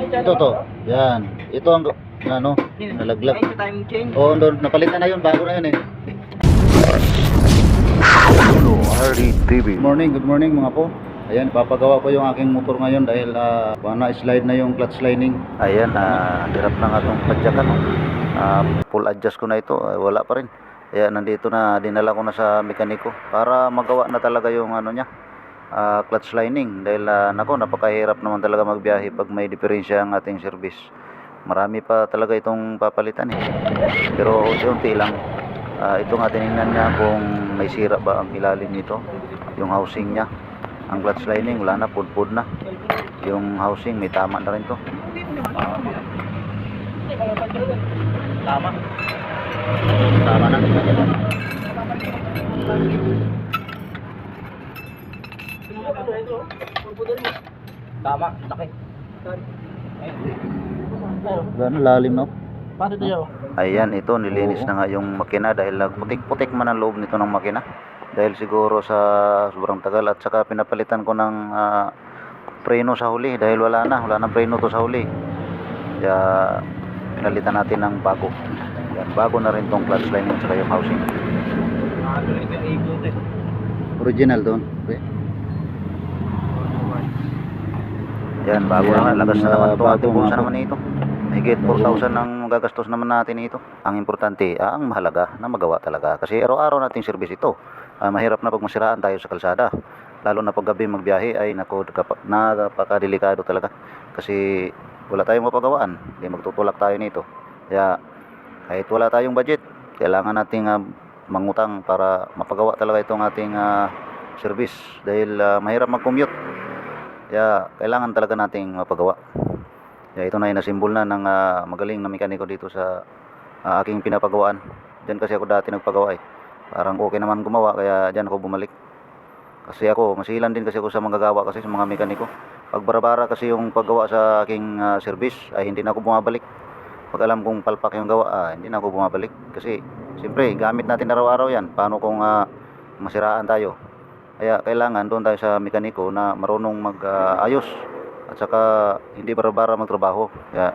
Ito to. Yan. Ito ang ano, nalaglag. Time change. Oo, oh, napalitan na yun. Bago na yun eh. Good morning, good morning mga po. Ayan, papagawa ko yung aking motor ngayon dahil uh, na-slide na yung clutch lining. Ayan, uh, hirap na nga itong padyakan. Ah, full adjust ko na ito, eh, wala pa rin. Kaya nandito na, dinala ko na sa mekaniko para magawa na talaga yung ano niya, ah, clutch lining. Dahil uh, nako, napakahirap naman talaga magbiyahe pag may diferensya ang ating service. Marami pa talaga itong papalitan eh. Pero unti-unti lang. Ah, ito nga tinignan niya kung may sira ba ang ilalim nito, yung housing niya. Ang clutch lining wala na, pudpud na. Yung housing may tama na rin to. Tama. Tama na. Tama, laki. Gano'n lalim no? Paano tayo? Ayan, ito nilinis na nga yung makina dahil putik-putik man ang loob nito ng makina. Dahil siguro sa sobrang tagal at saka pinapalitan ko ng ah, preno sa huli dahil wala na, wala nang preno to sa huli. Kaya pinalitan natin ng bago. Yan, bago na rin tong clutch lining at saka yung housing. Eh. Original doon. Okay. Yan, bago na nga, lagas na naman ito. bago Ating bulsa naman ito. Higit 4,000 ang gagastos naman natin ito. Ang importante, ah, ang mahalaga na magawa talaga. Kasi araw-araw nating service ito. Ah, mahirap na pag masiraan tayo sa kalsada. Lalo na pag gabi magbiyahe ay nako, napakadelikado talaga. Kasi wala tayong mapagawaan. Hindi magtutulak tayo nito. Kaya kahit wala tayong budget, kailangan nating ah, mangutang para mapagawa talaga itong ating ah, service. Dahil ah, mahirap mag-commute. Kaya kailangan talaga nating mapagawa. Kaya ito na yung nasimbol na ng ah, magaling na mekaniko dito sa ah, aking pinapagawaan. Diyan kasi ako dati nagpagawa eh. Parang okay naman gumawa kaya diyan ako bumalik. Kasi ako, masilan din kasi ako sa manggagawa kasi sa mga mekaniko. Pag barabara kasi yung paggawa sa aking ah, service ay hindi na ako bumabalik. Pag alam kong palpak yung gawa, ah, hindi na ako bumabalik. Kasi siyempre gamit natin araw-araw yan. Paano kung ah, masiraan tayo? Kaya kailangan doon tayo sa mekaniko na marunong mag-ayos at saka hindi bara-bara magtrabaho. Kaya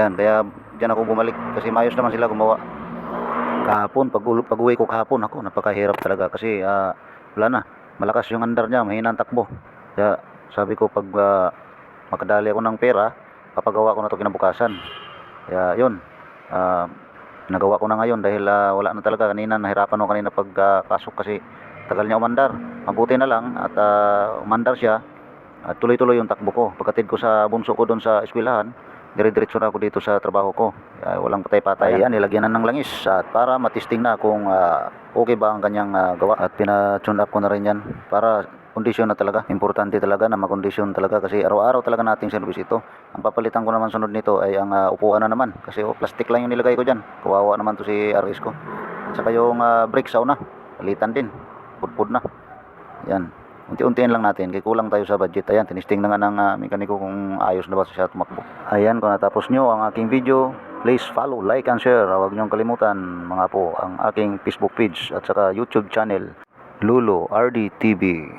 yan, kaya diyan ako bumalik kasi maayos naman sila gumawa. Kahapon, pag, pag uwi ko kahapon ako, napakahirap talaga kasi ah, wala na. Malakas yung andar niya, mahina ang takbo. Kaya sabi ko pag ah, makadali ako ng pera, papagawa ko na to kinabukasan. Kaya yun, ah, nagawa ko na ngayon dahil ah, wala na talaga kanina, nahirapan ako kanina pagpasok kasi tagal niya umandar. Mabuti na lang at ah, umandar siya at tuloy-tuloy yung takbo ko. Pagkatid ko sa bunso ko doon sa eskwelahan, dire-diretso na ako dito sa trabaho ko. Kaya walang patay-patay. Ayan, nilagyan na ng langis at para matisting na kung ah, okay ba ang kanyang ah, gawa. At pina-tune up ko na rin yan para kondisyon na talaga. Importante talaga na makondisyon talaga kasi araw-araw talaga nating service ito. Ang papalitan ko naman sunod nito ay ang ah, upuan na naman kasi oh, plastic lang yung nilagay ko dyan. Kawawa naman to si RS ko. At saka yung uh, brake sauna, palitan din. Pudpud na. Yan. Unti-untiin lang natin. Kaya kulang tayo sa budget. Ayan, tinisting na nga ng ah, mekaniko kung ayos na ba siya tumakbo. Ayan, kung natapos nyo ang aking video, please follow, like, and share. Huwag niyong kalimutan mga po ang aking Facebook page at saka YouTube channel, Lulo RD TV.